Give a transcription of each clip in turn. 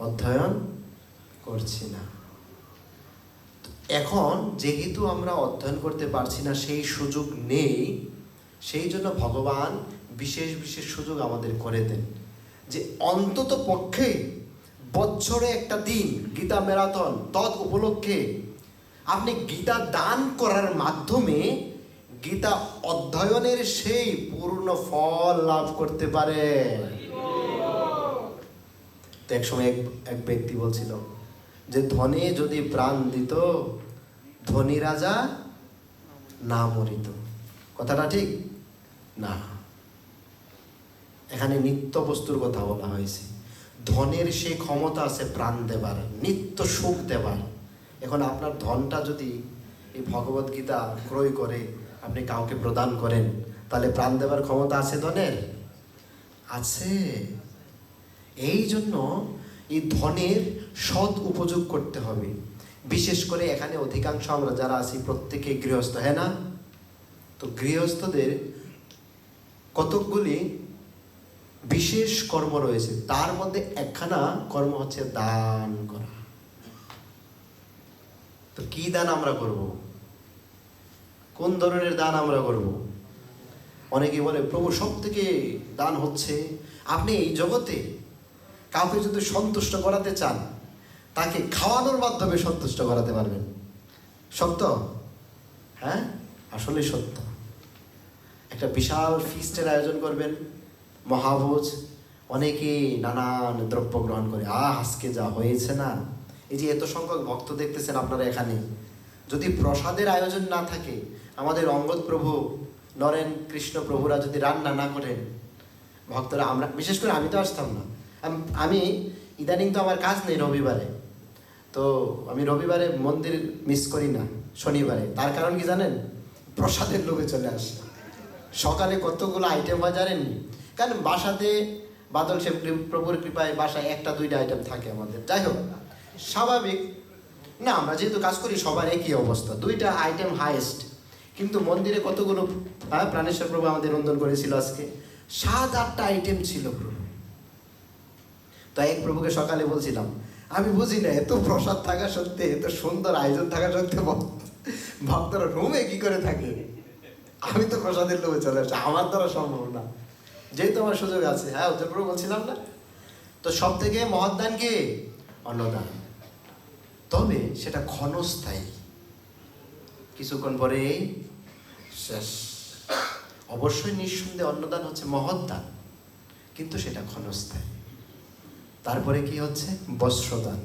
অধ্যয়ন করছি না। এখন যেহেতু আমরা অধ্যয়ন করতে পারছি না, সেই সুযোগ নেই, সেই জন্য ভগবান বিশেষ বিশেষ সুযোগ আমাদের করে দেন। যে অন্তত পক্ষে বছরে একটা দিন গীতা ম্যারাথন তৎ উপলক্ষে আপনি গীতা দান করার মাধ্যমে গীতা অধ্যয়নের সেই পূর্ণ ফল লাভ করতে পারে তো এক সময় এক এক ব্যক্তি বলছিল যে ধনে যদি প্রাণ দিত, ধনী রাজা না মরিত। কথাটা ঠিক? না। এখানে নিত্য বস্তুর কথা বলা হয়েছে। ধনের সে ক্ষমতা আছে প্রাণ দেবার, নিত্য সুখ দেবার। এখন আপনার ধনটা যদি এই ভগবত গীতা ক্রয় করে আপনি কাউকে প্রদান করেন, তাহলে প্রাণ দেবার ক্ষমতা আছে ধনের? আছে। এই জন্য এই ধনের সৎ উপযোগ করতে হবে। বিশেষ করে এখানে অধিকাংশ আমরা যারা আছি, প্রত্যেকে গৃহস্থ হ্যাঁ না? তো গৃহস্থদের কতকগুলি বিশেষ কর্ম রয়েছে, তার মধ্যে একখানা কর্ম হচ্ছে দান করা। তো কি দান আমরা করব? কোন ধরনের দান আমরা করব? অনেকে বলে, প্রভু সব থেকে দান হচ্ছে আপনি এই জগতে কাউকে যদি সন্তুষ্ট করাতে চান, তাকে খাওয়ানোর মাধ্যমে সন্তুষ্ট করাতে পারবেন। সত্য? হ্যাঁ? আসলে সত্য। একটা বিশাল ফিস্টের আয়োজন করবেন, মহাভোজ। অনেকে নানান দ্রব্য গ্রহণ করে, আহ, আজকে যা হয়েছে না? এই যে এত সংখ্যক ভক্ত দেখতেছেন আপনারা এখানে। যদি প্রসাদের আয়োজন না থাকে, আমাদের অঙ্গদ প্রভু নরেন কৃষ্ণ প্রভুরা যদি রান্না না করেন, ভক্তরা আমরা, বিশেষ করে আমি তো আসতাম না আম- ইদানিং তো আমার কাজ নেই রবিবারে। তো আমি রবিবারে মন্দির মিস করি না শনিবারে। তার কারণ কি জানেন? প্রসাদের লোভে চলে আসে। সকালে কতগুলো আইটেম হয় জানেননি? কারণ বাসাতে বাদল সে প্রভুর কৃপায় বাসায় একটা দুইটা আইটেম থাকে আমাদের। যাই হোক স্বাভাবিক। না আমরা যেহেতু কাজ করি সবার একই অবস্থা। দুইটা আইটেম হাইয়েস্ট কিন্তু মন্দিরে কতগুলো হ্যাঁ, প্রাণেশ্বর প্রভু আমাদের রন্ধন করেছিল আজকে? সাত আটটা আইটেম ছিল প্রভু তো এক প্রভুকে সকালে বলছিলাম, আমি বুঝি না, এত প্রসাদ থাকা সত্ত্বে এত সুন্দর আয়োজন থাকা সত্ত্বে ভক্ত- ভক্তরা রুমে কি করে থাকে? আমি তো প্রসাদের লোভে চলে আসছি আমার দ্বারা সম্ভব না। যেহেতু আমার সুযোগ আছে হ্যাঁ উত্তর প্রভু বলছিলাম না? তো সব থেকে মহৎদান কি? অন্নদান। তবে সেটা ক্ষণস্থায়ী। কিছুক্ষণ পরে শেষ। অবশ্যই নিঃসন্দেহে অন্নদান হচ্ছে মহৎদান কিন্তু সেটা ক্ষণস্থায়ী। তারপরে কি হচ্ছে? বস্ত্রদান।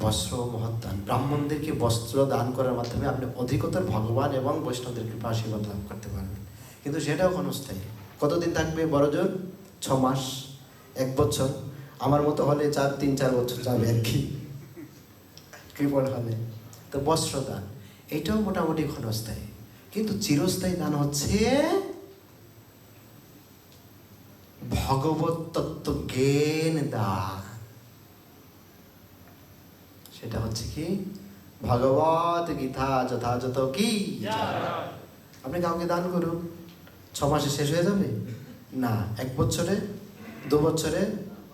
বস্ত্র মহৎদান ব্রাহ্মণদেরকে বস্ত্র দান করার মাধ্যমে আপনি অধিকতর ভগবান এবং বৈষ্ণবদের কৃপা আশীর্বাদ লাভ করতে পারবেন। কিন্তু সেটাও ক্ষণস্থায়ী। কতদিন থাকবে বড়জোর? ছ মাস এক বছর? আমার মতো হলে চার, তিন, চার বছর যাবে আর কি কৃপণ হবে। তো বস্ত্রদান। এটাও মোটামুটি ক্ষণস্থায়ী। কিন্তু চিরস্থায়ী দান হচ্ছে ভগবত তত্ত্ব জ্ঞান দান সেটা হচ্ছে কি? ভগবত গীতা যথাযথ কি? আপনি কাউকে দান করুন। ছ মাসে শেষ হয়ে যাবে? না, এক বছরে, দু বছরে,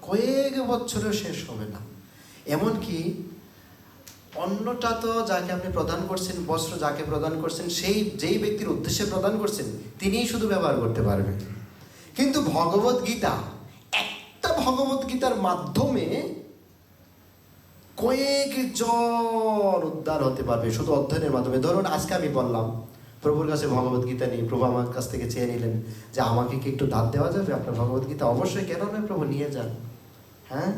কয়েক বছরে শেষ হবে না। এমনকি অন্যটা তো যাকে আপনি প্রদান করছেন, বস্ত্র যাকে প্রদান করছেন, সেই, যেই ব্যক্তির উদ্দেশ্যে প্রদান করছেন, তিনিই শুধু ব্যবহার করতে পারবেন। কিন্তু ভগবত গীতা, একটা ভগবত গীতার মাধ্যমে কয়েক জন উদ্ধার হতে পারবে, শুধু অধ্যয়নের মাধ্যমে। ধরুন, আজকে আমি বললাম, প্রভুর কাছে ভগবত গীতা নিয়ে প্রভু আমার কাছ থেকে চেয়ে নিলেন যে আমাকে কি একটু দাঁত দেওয়া যাবে? আপনার ভগবত গীতা অবশ্যই কেন নয় প্রভু? নিয়ে যান। হ্যাঁ?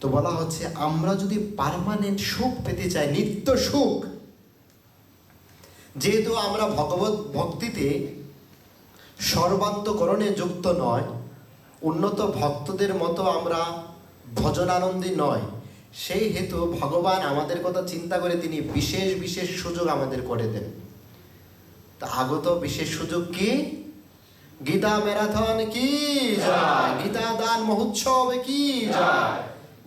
তো বলা হচ্ছে, আমরা যদি পার্মানেন্ট সুখ পেতে চাই, নিত্য সুখ, যেহেতু আমরা ভগবত ভক্তিতে সর্বান্তকরণে যুক্ত নয়। উন্নত ভক্তদের মতো আমরা ভজনানন্দী নয় সেই হেতু ভগবান আমাদের কথা চিন্তা করে তিনি বিশেষ বিশেষ সুযোগ আমাদের করে দেন। তা আগত বিশেষ সুযোগ কি? গীতা ম্যারাথন কি জয়? গীতা দান মহোৎসব কি জয়?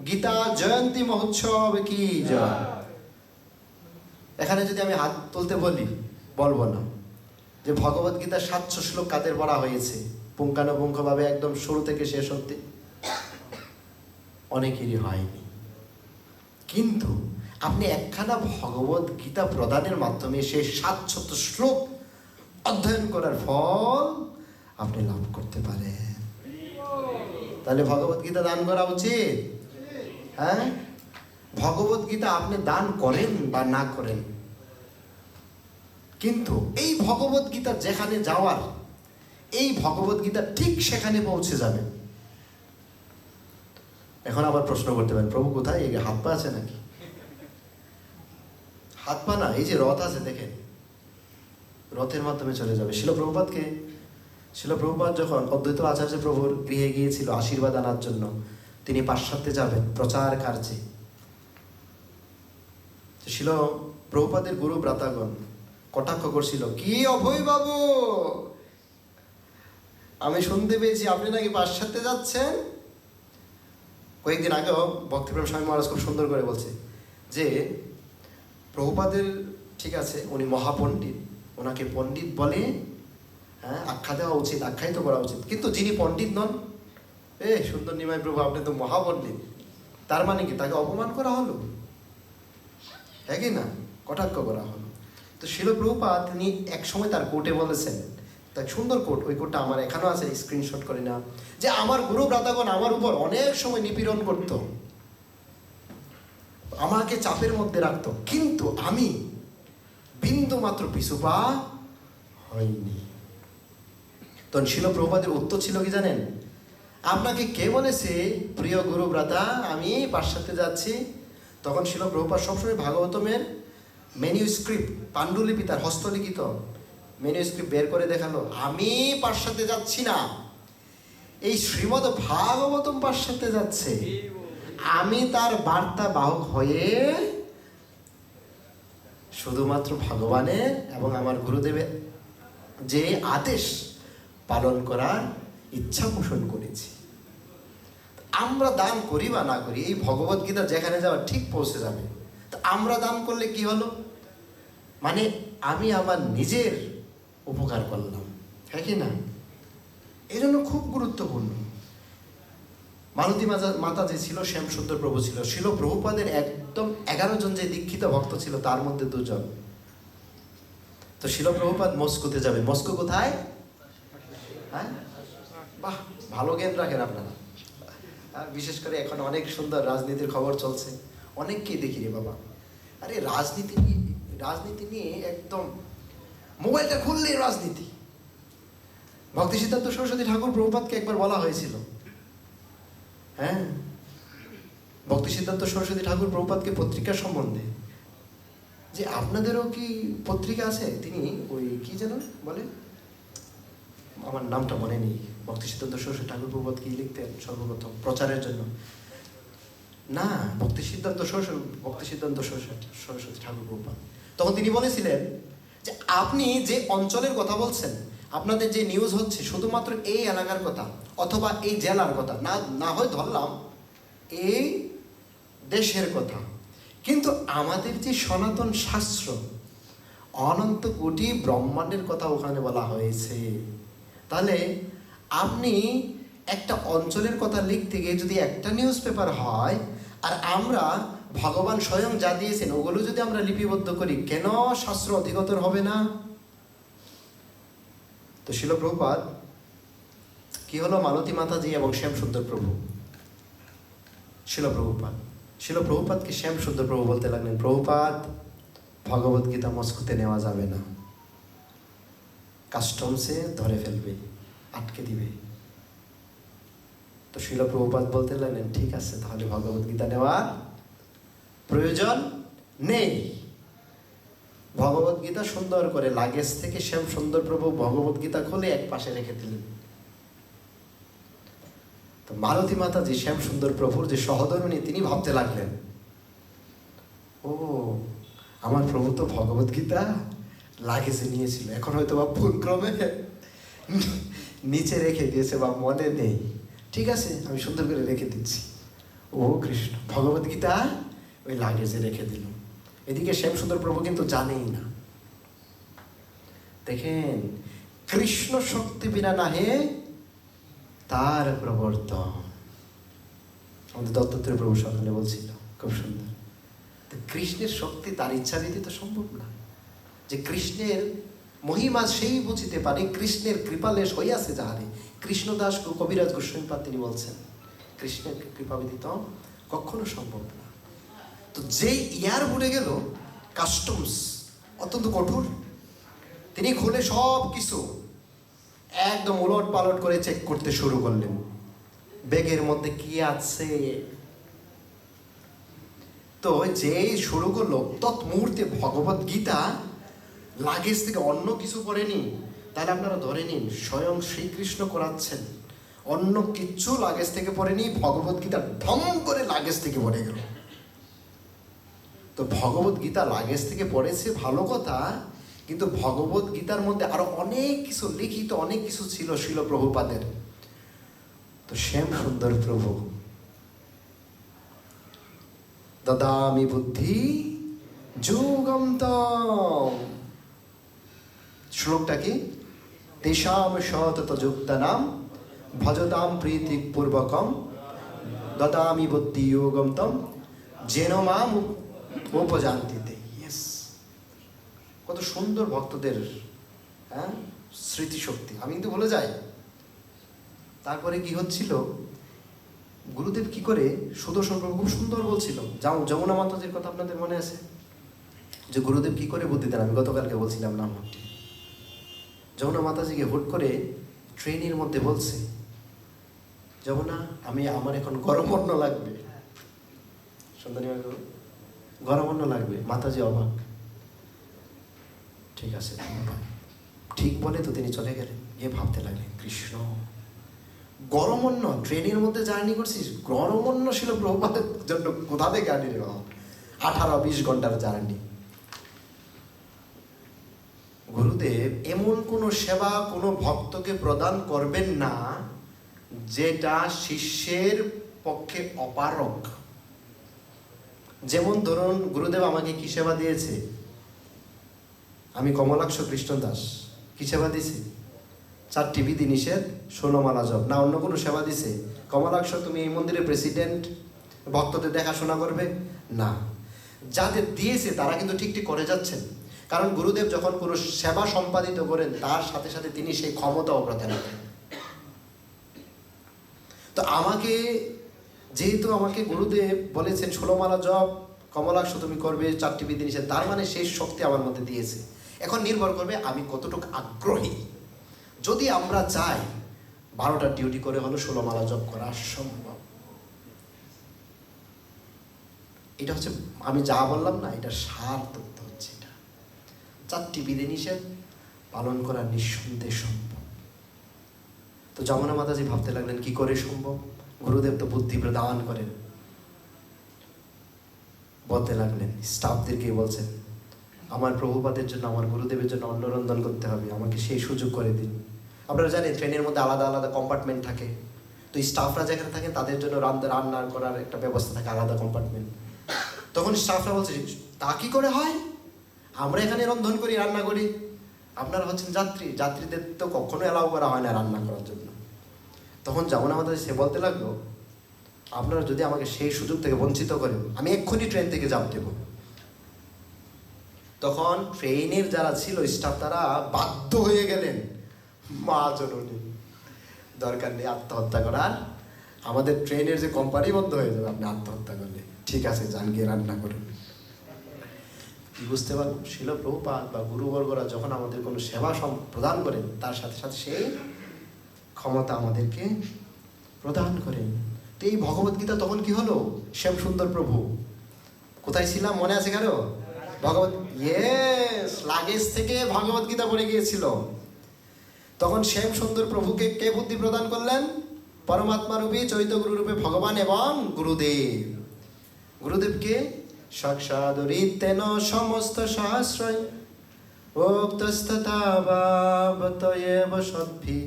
গীতা জয়ন্তী মহোৎসব কি জয়? এখানে যদি আমি হাত তুলতে বলি, বলব না। যে ভগবত গীতার সাতশো শ্লোক কাদের পড়া হয়েছে? পুঙ্খানুপুঙ্খভাবে একদম শুরু থেকে শেষ অব্দি অনেকেরই হয়নি। কিন্তু আপনি একখানা ভগবত গীতা প্রদানের মাধ্যমে সেই সাতশত শ্লোক অধ্যয়ন করার ফল আপনি লাভ করতে পারেন। তাহলে ভগবত গীতা দান করা উচিত? হ্যাঁ? ভগবত গীতা আপনি দান করেন বা না করেন? কিন্তু এই ভগবত গীতা যেখানে যাওয়ার, এই ভগবত গীতা ঠিক সেখানে পৌঁছে যাবে। এখন আবার প্রশ্ন করতে পারেন, প্রভু কোথায়? এই হাত পা আছে নাকি? হাত পা না, এই যে রথ আছে দেখেন। রথের মাধ্যমে চলে যাবে। শিল প্রভুপাতকে শিল প্রভুপাত যখন অদ্বৈত আচার্য প্রভুর গৃহে গিয়েছিল আশীর্বাদ আনার জন্য, তিনি পাশ্চাত্যে যাবেন প্রচার কার্যে। শিল প্রভুপাদের গুরু ব্রাতাগণ কটাক্ষ করছিল, কি অভয় বাবু? আমি শুনতে পেয়েছি আপনি নাকি পাশ্চাত্যে যাচ্ছেন? কয়েকদিন আগেও ভক্তিপ্রেম স্বামী মহারাজ খুব সুন্দর করে বলছে যে, প্রভুপাদের ঠিক আছে, উনি মহাপণ্ডিত। ওনাকে পণ্ডিত বলে হ্যাঁ আখ্যা দেওয়া উচিত, আখ্যায়িত করা উচিত। কিন্তু যিনি পণ্ডিত নন, এ, সুন্দর নিমাই প্রভু, আপনি তো মহাপণ্ডিত। তার মানে কি, তাকে অপমান করা হলো? হ্যাঁ কি না? কটাক্ষ করা হলো। তো শিল প্রভুপাত তিনি এক সময় তার কোর্টে বলেছেন তার সুন্দর কোট ওই কোটটা আমার এখানেও আছে স্ক্রিনশট করি না। যে আমার গুরু ব্রাতাগণ আমার উপর অনেক সময় নিপীড়ন করত, আমাকে চাপের মধ্যে রাখতো, কিন্তু আমি বিন্দু মাত্র পিছু পা হয়নি। তখন শিল প্রভুপাদের উত্তর ছিল কি জানেন? আপনাকে কে বলেছে, প্রিয় গুরু ব্রাতা আমি পাশ্চাত্যে যাচ্ছি? তখন শিল প্রভুপাত সবসময় ভাগবতমের মেনিউ স্ক্রিপ্ট পাণ্ডুলিপি তার হস্তলিখিত মেনিউ স্ক্রিপ্ট বের করে দেখাল, আমি পাশ্চাত্যে যাচ্ছি না। এই শ্রীমদ ভাগবতম পাশ্চাত্যে যাচ্ছে। আমি তার বার্তা বাহক হয়ে শুধুমাত্র ভগবানের এবং আমার গুরুদেবের যে আদেশ পালন করার ইচ্ছা পোষণ করেছি। আমরা দান করি বা না করি, এই ভগবত গীতা যেখানে যাওয়া ঠিক পৌঁছে যাবে। আমরা দান করলে কি হলো? মানে আমি আমার নিজের উপকার করলাম হ্যাঁ কি না? এই জন্য খুব গুরুত্বপূর্ণ। মালতী মাতা মাতা যে ছিল, শ্যাম সুন্দর প্রভু ছিল ছিল প্রভুপাদের একদম এগারো জন যে দীক্ষিত ভক্ত ছিল, তার মধ্যে দুজন। তো শিল প্রভুপাদ মস্কোতে যাবে। মস্কো কোথায়? হ্যাঁ? বাহ, ভালো জ্ঞান রাখেন আপনারা। বিশেষ করে এখন অনেক সুন্দর রাজনীতির খবর চলছে। অনেককেই দেখি রে বাবা। আরে রাজনীতি রাজনীতি নিয়ে একদম মোবাইলটা খুললেই রাজনীতি। ভক্তি সিদ্ধান্ত সরস্বতী ঠাকুর প্রভুপাতকে একবার বলা হয়েছিল। হ্যাঁ? ভক্তি সিদ্ধান্ত সরস্বতী ঠাকুর প্রভুপাতকে পত্রিকা সম্বন্ধে। যে আপনাদেরও কি পত্রিকা আছে? তিনি ওই কি যেন বলে? আমার নামটা মনে নেই। ভক্তি সিদ্ধান্ত সরস্বতী ঠাকুর প্রভুপাত কি লিখতেন সর্বপ্রথম প্রচারের জন্য? না ভক্তি সিদ্ধান্ত সরস্বতী ভক্তি সিদ্ধান্ত সরস্বতী ঠাকুর প্রভুপাত তখন তিনি বলেছিলেন যে আপনি যে অঞ্চলের কথা বলছেন, আপনাদের যে নিউজ হচ্ছে, শুধুমাত্র এই এলাকার কথা অথবা এই জেলার কথা, না না হয় ধরলাম, এই দেশের কথা। কিন্তু আমাদের যে সনাতন শাস্ত্র, অনন্ত কোটি ব্রহ্মাণ্ডের কথা ওখানে বলা হয়েছে। তাহলে আপনি একটা অঞ্চলের কথা লিখতে গিয়ে যদি একটা নিউজ পেপার হয় আর আমরা ভগবান স্বয়ং যা দিয়েছেন, ওগুলো যদি আমরা লিপিবদ্ধ করি, কেন শাস্ত্র অধিগতর হবে না? তো শিলপ্রভুপাদ কি হলো মালতী মাতাজি এবং শ্যাম সুন্দর প্রভু শিলপ্রভুপাদ শিলপ্রভুপাদকে শ্যাম সুন্দর প্রভু বলতে লাগলেন, প্রভুপাদ, ভগবত গীতা মস্কোতে নেওয়া যাবে না। কাস্টমসে ধরে ফেলবে, আটকে দিবে। তো শিল প্রভুপাত বলতে লাগলেন, ঠিক আছে, তাহলে ভগবত গীতা নেওয়ার প্রয়োজন নেই। ভগবত গীতা সুন্দর করে লাগেজ থেকে শ্যাম সুন্দর প্রভু ভগবত গীতা খুলে এক পাশে রেখে দিলেন। তো মালতী মাতা যে শ্যাম সুন্দর প্রভুর যে সহধর্মিনী, তিনি ভাবতে লাগলেন, ও, আমার প্রভু তো ভগবত গীতা লাগেজে নিয়েছিল, এখন হয়তো বা ভুল ক্রমে নিচে রেখে দিয়েছে বা মনে নেই। ঠিক আছে, আমি সুন্দর করে রেখে দিচ্ছি। ও কৃষ্ণ, ভগবত গীতা ওই লাগেজে রেখে দিল। এদিকে শ্যাম সুন্দর প্রভু কিন্তু জানেই না। দেখেন, কৃষ্ণ শক্তি বিনা নাহে তার প্রবর্তন। আমাদের দত্তাত্রেয় প্রভু সকালে বলছিল, খুব সুন্দর। কৃষ্ণের শক্তি তার ইচ্ছা ব্যতীত সম্ভব না। যে কৃষ্ণের মহিমা সেই বুঝিতে পারে, কৃষ্ণের কৃপালেশ হইয়াছে যাহারে। কৃষ্ণদাস কবিরাজ গোস্বামীপাদ তিনি বলছেন, কৃষ্ণের কৃপা ব্যতীত কখনো সম্ভব না। তো যেই ইয়ার বুড়ে গেল কাস্টমস অত্যন্ত কঠোর। তিনি খুলে সব কিছু একদম উলট পালট করে চেক করতে শুরু করলেন। ব্যাগের মধ্যে কি আছে? তো যে শুরু করল তৎ মুহূর্তে ভগবত গীতা লাগেজ থেকে অন্য কিছু পড়েনি তাহলে আপনারা ধরে নিন, স্বয়ং শ্রীকৃষ্ণ করাচ্ছেন। অন্য কিচ্ছু লাগেজ থেকে পড়েনি ভগবত গীতা ঢং করে লাগেজ থেকে পড়ে গেল। তো ভগবত গীতা লাগেজ থেকে পড়েছে, ভালো কথা, কিন্তু ভগবত গীতার মধ্যে আরও অনেক কিছু লিখিত, অনেক কিছু ছিল শিল প্রভুপাদের। তো শ্যাম সুন্দর প্রভু, দদামি বুদ্ধি, যুগম শ্লোকটা কি? তেষাম সতত যুক্তানাম ভজতাম প্রীতি পূর্বকম দদামি বুদ্ধি যোগম তম যেন মাম উপজান্তিতে। ইয়েস কত সুন্দর ভক্তদের হ্যাঁ স্মৃতিশক্তি। আমি কিন্তু বলে যাই। তারপরে কি হচ্ছিল? গুরুদেব কি করে? সুদর্শন প্রভু খুব সুন্দর বলছিল। যাও, যমুনা মাতাজির কথা আপনাদের মনে আছে? যে গুরুদেব কি করে বুদ্ধি দেন? আমি গতকালকে বলছিলাম না যমুনা মাতাজিকে হুট করে ট্রেনের মধ্যে বলছে যমুনা আমি আমার এখন গরম অন্ন লাগবে। গরম অন্ন লাগবে মাতাজি অবাক। ঠিক আছে ঠিক বলে তো তিনি চলে গেলেন এ ভাবতে লাগলেন কৃষ্ণ গরম অন্ন ট্রেনের মধ্যে জার্নি করছিস? গরম অন্ন ছিল প্রভুপাদের জন্য কোথা থেকে আনি? আঠারো বিশ ঘণ্টার জার্নি। গুরুদেব, এমন কোনো সেবা কোনো ভক্তকে প্রদান করবেন না যেটা শিষ্যের পক্ষে অপারক যেমন ধরুন, গুরুদেব আমাকে কি সেবা দিয়েছে? আমি কমলাক্ষ কৃষ্ণ দাস, কি সেবা দিয়েছি চারটি বিধি নিষেধ ষোলমালা জপ। না, অন্য কোনো সেবা দিছে? কমলাক্ষ, তুমি এই মন্দিরের প্রেসিডেন্ট ভক্তদের দেখাশোনা করবে? না। যাদের দিয়েছে, তারা কিন্তু ঠিক ঠিক করে যাচ্ছেন। কারণ গুরুদেব যখন কোনো সেবা সম্পাদিত করেন, তার সাথে সাথে তিনি সেই ক্ষমতাও প্রদান করেন তো আমাকে, যেহেতু আমাকে গুরুদেব বলেছেন ষোলমালা জপ, কমলাক্ষ তুমি করবে, চারটি বিধি নিষেধ। তার মানে সেই শক্তি আমার মধ্যে দিয়েছে। এখন নির্ভর করবে আমি কতটুকু আগ্রহী। যদি আমরা চাই বারোটা ডিউটি করে হলো ষোলো মালা জপ করা সম্ভব। এটা হচ্ছে, আমি যা বললাম না, এটা সার তথ্য হচ্ছে এটা চারটি বিধি নিষেধ পালন করা নিঃসন্দেহ সম্ভব। তো যমুনা মাতাজি ভাবতে লাগলেন, কি করে সম্ভব? গুরুদেব তো বুদ্ধি প্রদান করেন। বলতে লাগলেন, স্টাফদেরকে বলছেন, আমার প্রভুপাদের জন্য, আমার গুরুদেবের জন্য অন্নরন্ধন করতে হবে, আমাকে সেই সুযোগ করে দিন। আপনারা জানেন, ট্রেনের মধ্যে আলাদা আলাদা কম্পার্টমেন্ট থাকে। তো স্টাফরা যেখানে থাকেন, তাদের জন্য রান্না রান্না করার একটা ব্যবস্থা থাকে, আলাদা কম্পার্টমেন্ট তখন স্টাফরা বলছে, তা কি করে হয়? আমরা এখানে রন্ধন করি, রান্না করি। আপনারা হচ্ছেন যাত্রী। যাত্রীদের তো কখনো অ্যালাউ করা হয় না রান্না করার জন্য। তখন যেমন আমাদের সে বলতে লাগল, আপনারা যদি আমাকে সেই সুযোগ থেকে বঞ্চিত করেন, আমি এক্ষুনি ট্রেন থেকে জাপ দেবো। তখন ট্রেনের যারা ছিল স্টাফ তারা বাধ্য হয়ে গেলেন, মা জননী দরকার নেই আত্মহত্যা করার। আমাদের ট্রেনের যে কোম্পানি বন্ধ হয়ে যাবে, আপনি আত্মহত্যা করলে। ঠিক আছে, যান গিয়ে রান্না করুন। বুঝতে পারব শিল প্রভুপাত বা গুরুবর্গরা যখন আমাদের কোনো সেবা প্রদান করেন, তার সাথে সাথে সেই ক্ষমতা আমাদেরকে প্রদান করেন। তো এই ভগবদ্গীতা তখন কি হলো? শ্যাম সুন্দর প্রভু। কোথায় ছিলাম? মনে আছে কারও? ভগবত ইয়েস লাগেজ থেকে ভগবত গীতা পড়ে গিয়েছিল। তখন শ্যাম সুন্দর প্রভুকে কে বুদ্ধি প্রদান করলেন? পরমাত্মা রূপী চৈত গুরু রূপে ভগবান এবং গুরুদেব। গুরুদেবকে সাক্ষাদরিতেন সমস্ত ভাবত এব সদ্ভি,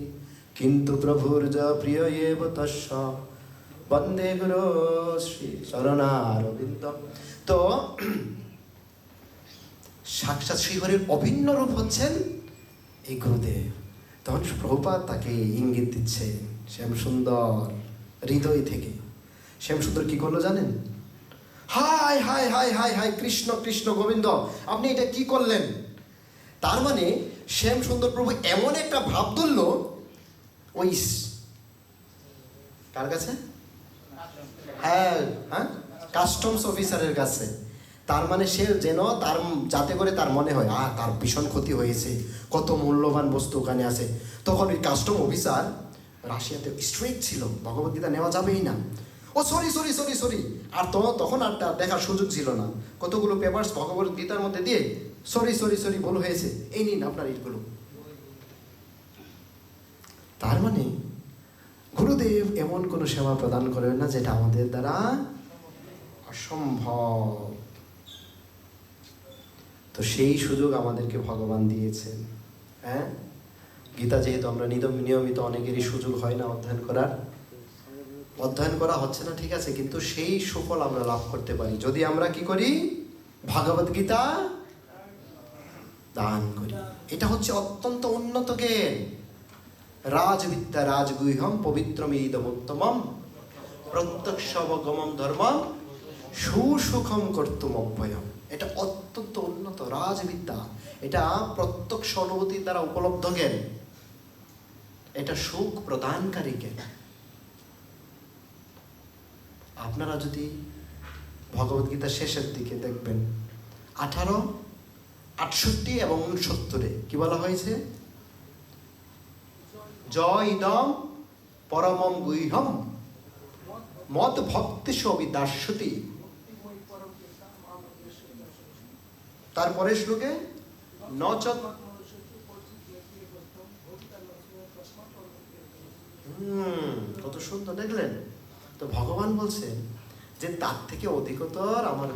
কিন্তু প্রভুর প্রিয় এব তস্য। বন্দে গুরু শ্রী চরণারবিন্দ তো সাক্ষাৎ শ্রীহরির অভিন্ন রূপ হচ্ছেন এই গুরুদেব। তখন প্রভুপাত তাকে ইঙ্গিত দিচ্ছে শ্যাম সুন্দর হৃদয় থেকে। শ্যামসুন্দর কি করল জানেন? হাই হাই হাই হাই হাই, কৃষ্ণ কৃষ্ণ গোবিন্দ, আপনি এটা কি করলেন? তার মানে শ্যাম সুন্দর প্রভু এমন একটা ভাব ধরল ওই কার কাছে? হ্যাঁ হ্যাঁ কাস্টমস অফিসারের কাছে। তার মানে সে যেন তার, যাতে করে তার মনে হয় আ তার ভীষণ ক্ষতি হয়েছে, কত মূল্যবান বস্তু ওখানে আছে। তখন ওই কাস্টম অফিসার রাশিয়াতে স্ট্রেট ছিল, ভগবদ্গীতা নেওয়া যাবেই না। ও সরি সরি সরি সরি আর তো, তখন আর দেখার সুযোগ ছিল না। কতগুলো পেপার্স ভগবদ্গীতার মধ্যে দিয়ে সরি সরি সরি ভুল হয়েছে। এই নিন আপনার এইগুলো তার মানে গুরুদেব এমন কোনো সেবা প্রদান করেন না যেটা আমাদের দ্বারা অসম্ভব। তো সেই সুযোগ আমাদেরকে ভগবান দিয়েছেন। হ্যাঁ? গীতা যেহেতু আমরা নিয়ম- নিয়মিত অনেকেরই সুযোগ হয় না অধ্যয়ন করার অধ্যয়ন করা হচ্ছে না, ঠিক আছে, কিন্তু সেই সুফল আমরা লাভ করতে পারি। যদি আমরা কি করি? ভগবত গীতা দান করি। এটা হচ্ছে অত্যন্ত উন্নত জ্ঞান। রাজবিদ্যা রাজগুহম পবিত্রমিদমুত্তমম প্রত্যক্ষবগমম ধর্ম সুসুখম কর্তুম অভ্যয়ম এটা অত্যন্ত উন্নত রাজবিদ্যা। এটা প্রত্যক্ষ অনুভূতির দ্বারা উপলব্ধ জ্ঞান। এটা সুখ প্রদানকারী জ্ঞান। আপনারা যদি ভগবদ্গীতার শেষের দিকে দেখবেন, আঠারো, আটষট্টি এবং উনসত্তরে কি বলা হয়েছে? জয় ইদম পরমম গুহম মদ ভক্তি সবি দাস্যতি তারপরে শ্লোকে নচ হুম, কত সুন্দর, দেখলেন? তো ভগবান বলছেন যে তার থেকে অধিকতর আমার